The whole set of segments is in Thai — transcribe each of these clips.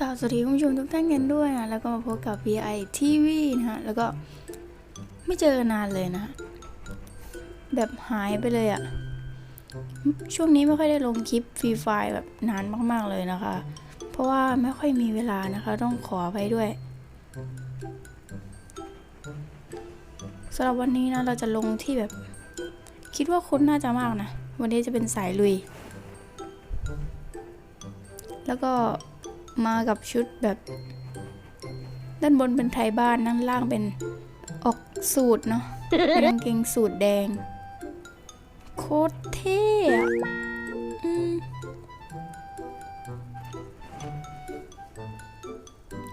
กล่าวสวัสดีคุณผู้ชมทุกท่านกันด้วยนะ แล้วก็มาพบกับ VI TV นะฮะ แล้วก็ไม่เจอกันนานเลยนะ แบบหายไปเลยอะช่วงนี้ไม่ค่อยได้ลงคลิปฟรีไฟล์แบบนานมาก ๆ เลยนะคะ เพราะว่าไม่ค่อยมีเวลานะคะ ต้องขอไปด้วยสำหรับวันนี้นะ เราจะลงที่แบบ คิดว่าคนน่าจะมากนะ วันนี้จะเป็นสายลุย แล้วก็มากับชุดแบบ ด้านบนเป็นไทยบ้านด้านล่างเป็นออกสูตรเนาะเป็นกางเกงสูตรแดง โคตรเท่อะ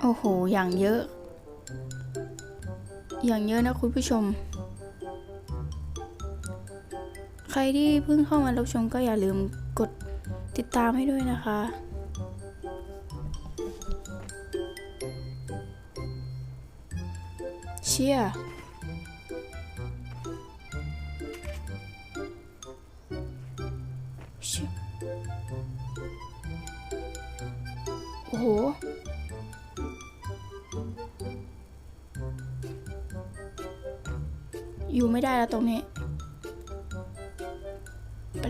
โอ้โห อย่างเยอะ อย่างเยอะนะคุณผู้ชม ใครที่เพิ่งเข้ามารับชมก็อย่าลืมกดติดตามให้ด้วยนะคะ เชียเชี่ยโอ้โหอยู่ไม่ได้แล้วตรงนี้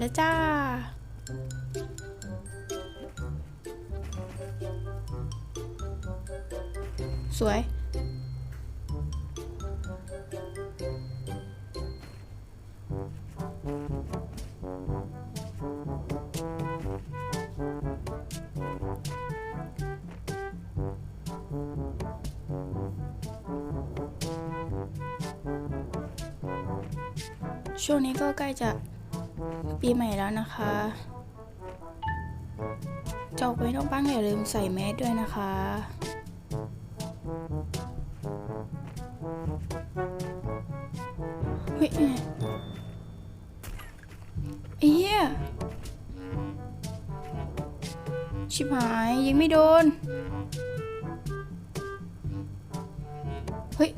แล้วจ้า สวย ช่วงนี้ก็ใกล้จะ ปีใหม่แล้วนะคะจะออกไปนอกบ้านก็อย่าลืมใส่แมสด้วยนะคะ เฮ้ยเนี่ยไอ้เหี้ย ชิบหายยิงไม่โดน เฮ้ย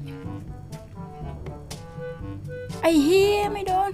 ไอ้เฮียไม่โดน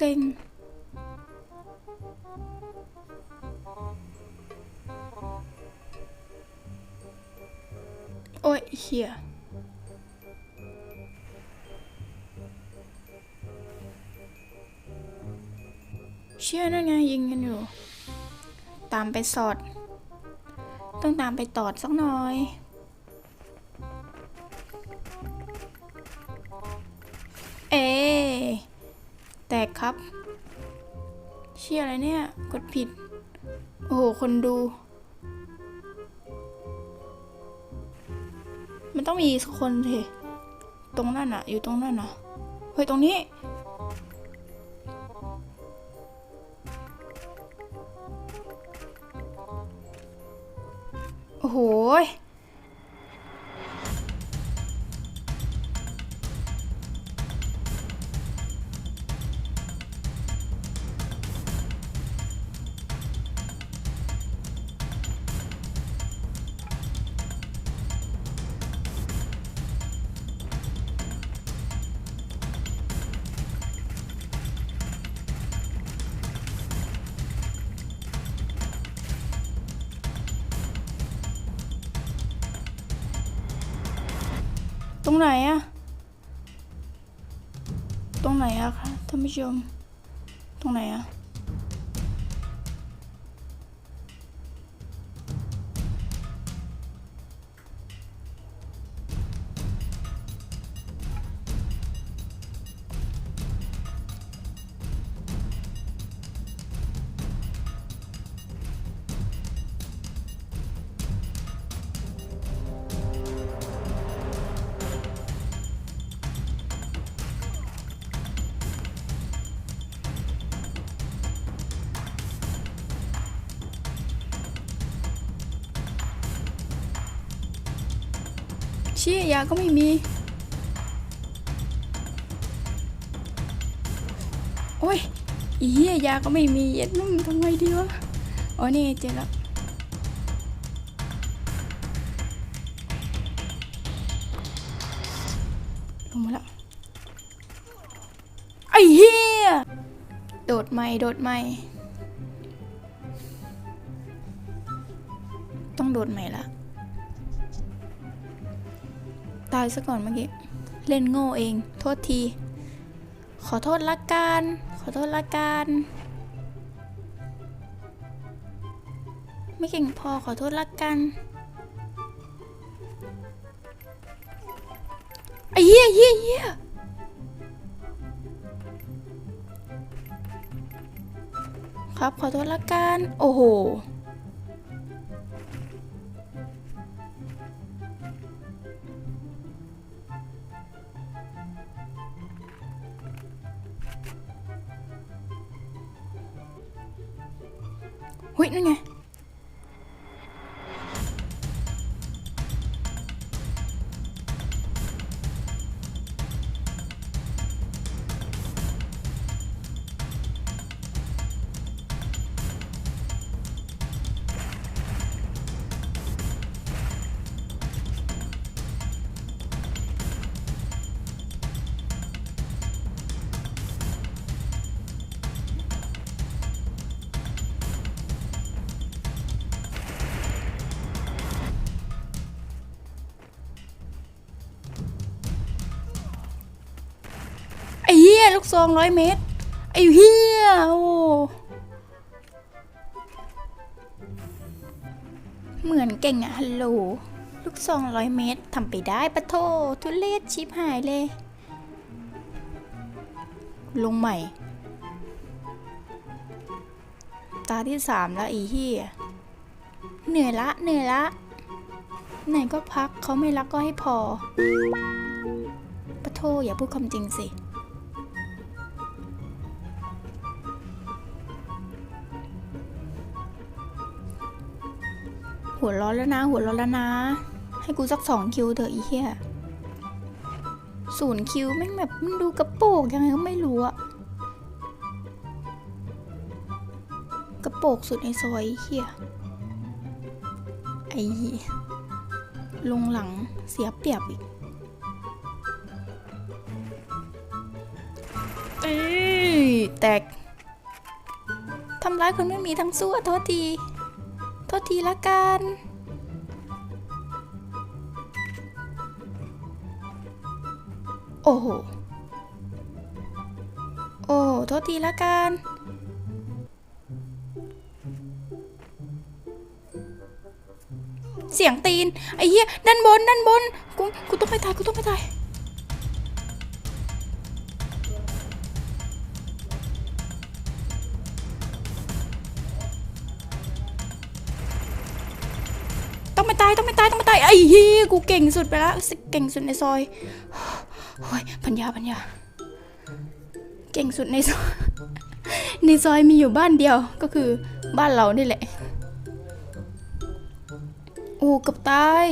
ซ็งโอ้ยเฮียเชื่อนั่นไงยิงกันอยู่ ตามไปสอด ต้องตามไปตอดสักหน่อย กครับ เชี่ยอะไรเนี่ย กดผิด โอ้โห คนดู มันต้องมีสักคนสิตรงนั่นอะอยู่ตรงนั่นอะเฮ้ย ตรงนี้ โอ้โห ตรงไหนอะตรงไหนอะคะท่านผู้ชม ตรงไหนอะ ชี่ยยาก็ไม่มี โอ้ยอีเหี้ยยาก็ไม่มีเย็ดนุ่มทำไงดีวะอ๋อนี่เจอแล้วลงมาแล้วไอ้เหี้ยโดดไม่โดดไม่ต้องโดดใหม่ละ ตายซะก่อนเมื่อกี้ เล่นโง่เอง โทษที ขอโทษละกัน ขอโทษละกัน ไม่เก่งพอขอโทษละกันไอ้เหี้ยเหี้ยเหี้ยครับขอโทษละกัน โอ้โห หุ้ยนั่นไง ซองร้อยเมตร ไอ้เหี้ยโอ้เหมือนเก่งอะฮัลโหล ลูกซองร้อยเมตรทำไปได้ปะโททุเลศชิบหายเลย ลงใหม่ ตาที่สามแล้วไอีเหี้ยเหนื่อยละเหนื่อยละไหนก็พักเขาไม่รักก็ให้พอปะโทอย่าพูดความจริงสิ หัวร้อนแล้วนะ หัวร้อนแล้วนะ ให้กูสักสองคิวเถอะอีเหี้ยศูนย์คิวแม่งแบบมันดูกระโปงยังไงก็ไม่รู้อะกระโปงสุดในซอยเหี้ยไอ้ลงหลังเสียเปรียบอีกเอ้ยแตกทำร้ายคนไม่มีทั้งสู้อะโทษที โทษทีละกัน อ้โห โอ้โหโทษทีละกัน เสียงตีน ไอ้เหี้ยด้านบนด้านบน กู กูต้องไปตาย กูต้องไปตายต้องไม่ตาย ต้องไม่ตาย ต้องไม่ตาย ไอ้เฮียกูเก่งสุดไปล้วเก่งสุดในซอย โอ้ยปัญญาปัญญา เก่งสุดในซอยในซอยมีอยู่บ้านเดียวก็คือบ้านเรานี่แหละ โอ้กับตาย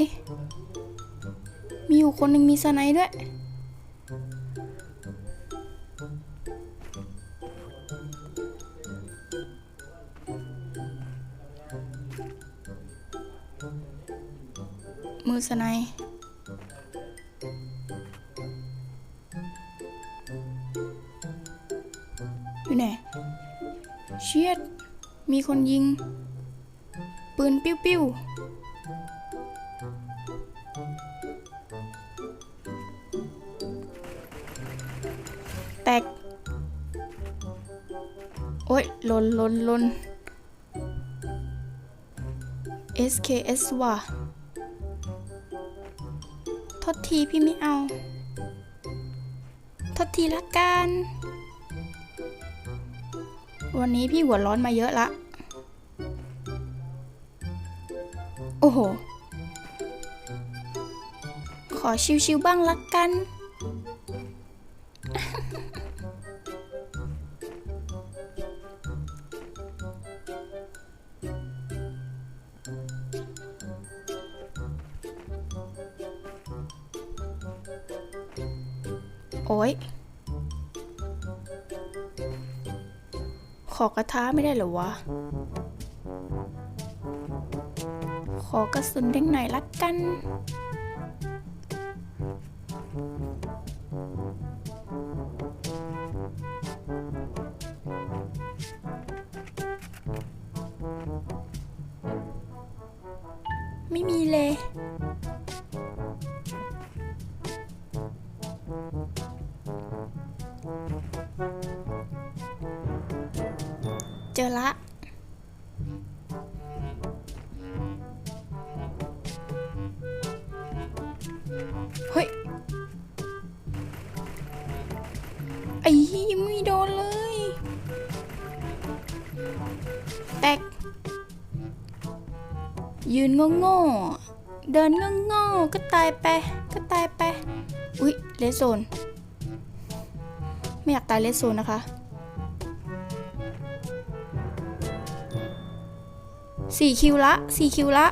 มีอยู่คนหนึ่งมีสไนด์ด้วย มือสไน แน่เชียด มีคนยิง ปืนปิ้วปิ้วแตก โอ้ยหลนหลนหลน SKS ว่ะทษทีพี่ไม่เอาทษทีละกัน วันนี้พี่หัวร้อนมาเยอะละ โอ้โห ขอชิวๆบ้างละกัน ขอกระทะไม่ได้หรอวะ ขอกระสุนแดงหน่อยละกัน ไม่มีเลย อ้ยไม่โดนเลย แตก ยืนงงๆเดินงงๆก็ตายไป ก็ตายไป อุ๊ย เลสโซน ไม่อยากตายเลสโซนนะคะสี่คิวละสี่คิวละ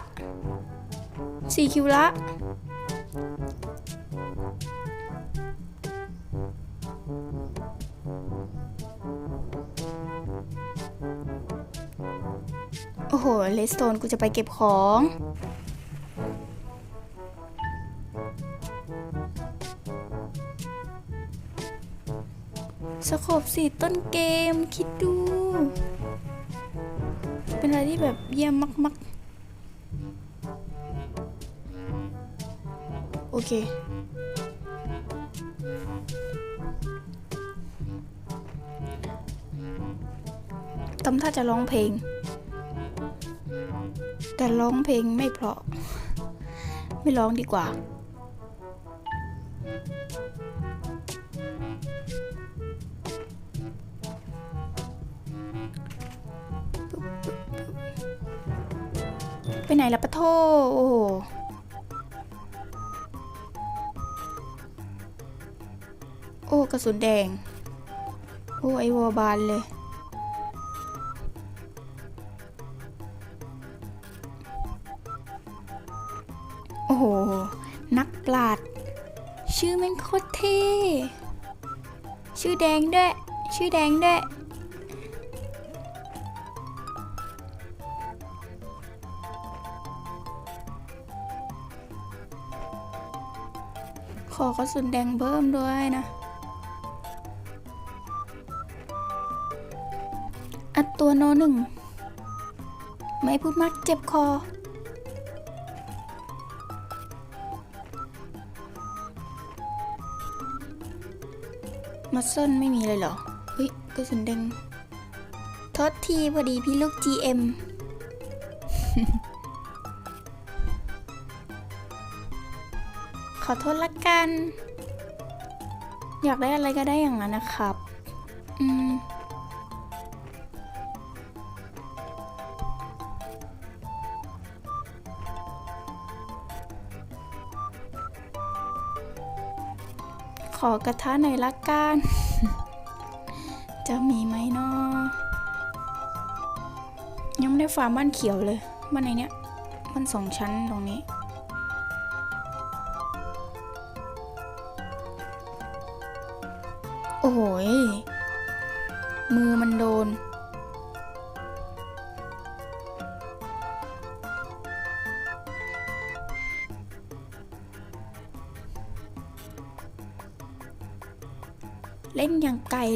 สี่คิวละ โอ้โหเลสโตนกูจะไปเก็บของ สโคบสีต้นเกมคิดดู เป็นอะไรที่แบบเยี่ยมมาก ๆ โอเคตำท่าจะร้องเพลง แต่ร้องเพลงไม่เพราะ ไม่ร้องดีกว่า ไปไหนละปะโทโอ้โหโอ้กระสุนแดง โอ้ไอวอบานเลย โอ้โห นักปราด ชื่อม่งโคตรเท่ชื่อแดงด้วย ชื่อแดงด้วย ขอกระสุนแดงเบิ่มด้วยนะอัดตัวโนหนึ่ง ไม่พูดมากเจ็บคอ มัสเซิลไม่มีเลยเหรอ เฮ้ยกระสุนแดงทษทีพอดีพี่ลูก GM ขอโทษละกัน อยากได้อะไรก็ได้อย่างนั้นนะครับ อืม อกระทะหน่อยละกัน จะมีไหมเนาะยังไม่ได้ฟาร์มบ้านเขียวเลยบ้านในเนี้ยบ้านสองชั้นตรงนี้ โอ้โหยมือมันโดน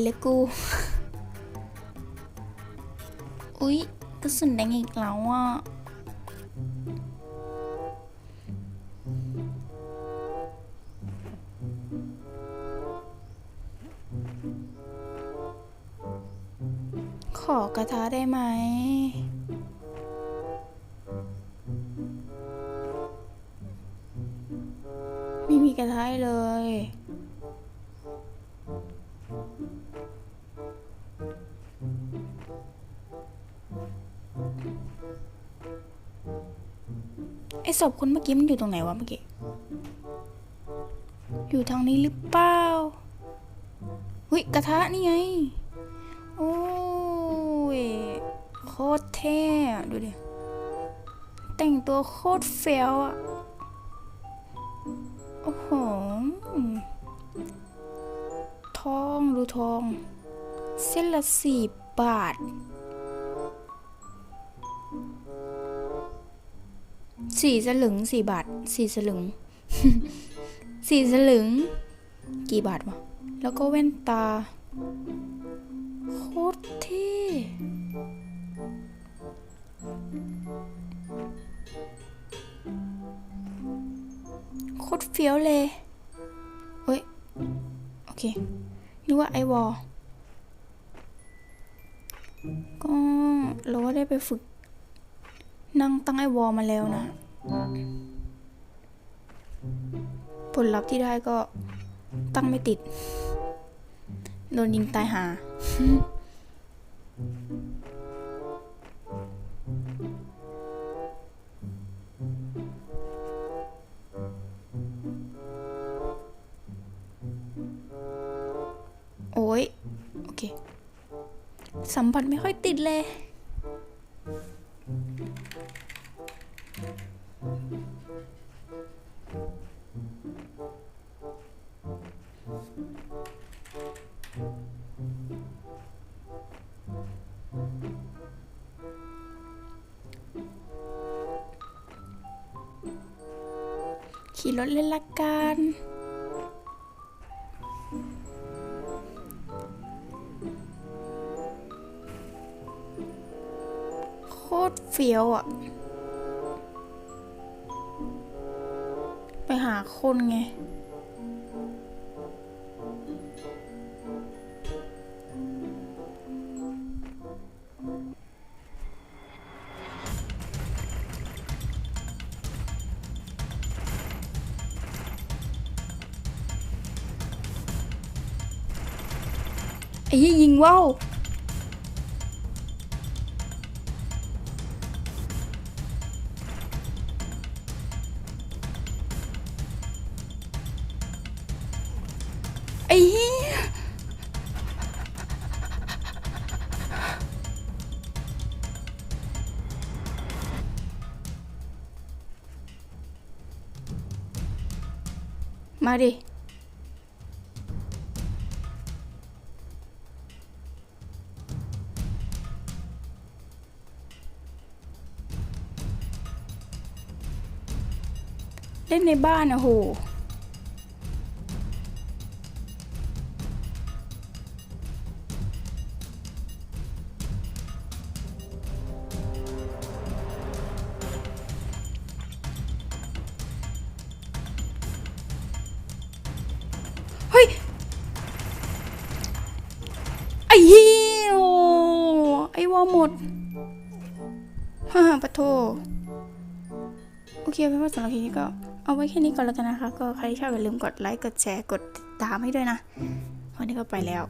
เลยกู อุ๊ยกระสุนแดงอีกแล้วอะขอกระทะได้ไหมไม่มีกระทะเลย ศพคนเมื่อกี้มันอยู่ตรงไหนวะเมื่อกี้ อยู่ทางนี้หรือเปล่าหุยกระทะนี่ไง โอ้ย โคตรเท่ดูดิ แต่งตัวโคตรเฟี้ยวอะ โอ้โห ทองดูทอง เส้นละสี่บาท สี่สลึงสี่บาทสี่สลึงสี่สลึง กี่บาทวะ แล้วก็แว่นตา โคตรเท่โคตรเฟี้ยวเลยเฮ้ย โอเค นึกว่าไอวอลก็เราก็ได้ไปฝึก นั่งตั้งไอวอลมาแล้วนะ ผลลัพธ์ที่ได้ก็ตั้งไม่ติด โดนยิงตายหา โอ้ย โอเค สัมผัสไม่ค่อยติดเลย ขี่รถเล่นละกัน ฟี้ยวอะไปหาคนไง ไอ้ยิงว่าว ไอ้มาดิ เล่นในบ้านอะโห หมดฮ่าปะโทโอเคเป็นว่าสำหรับคลิปนี้ก็เอาไว้แค่นี้ก่อนแล้วกันนะคะ ก็ใครที่ชอบอย่าลืมกดไลค์กดแชร์กดติดตามให้ด้วยนะ วันนี้ก็ไปแล้ว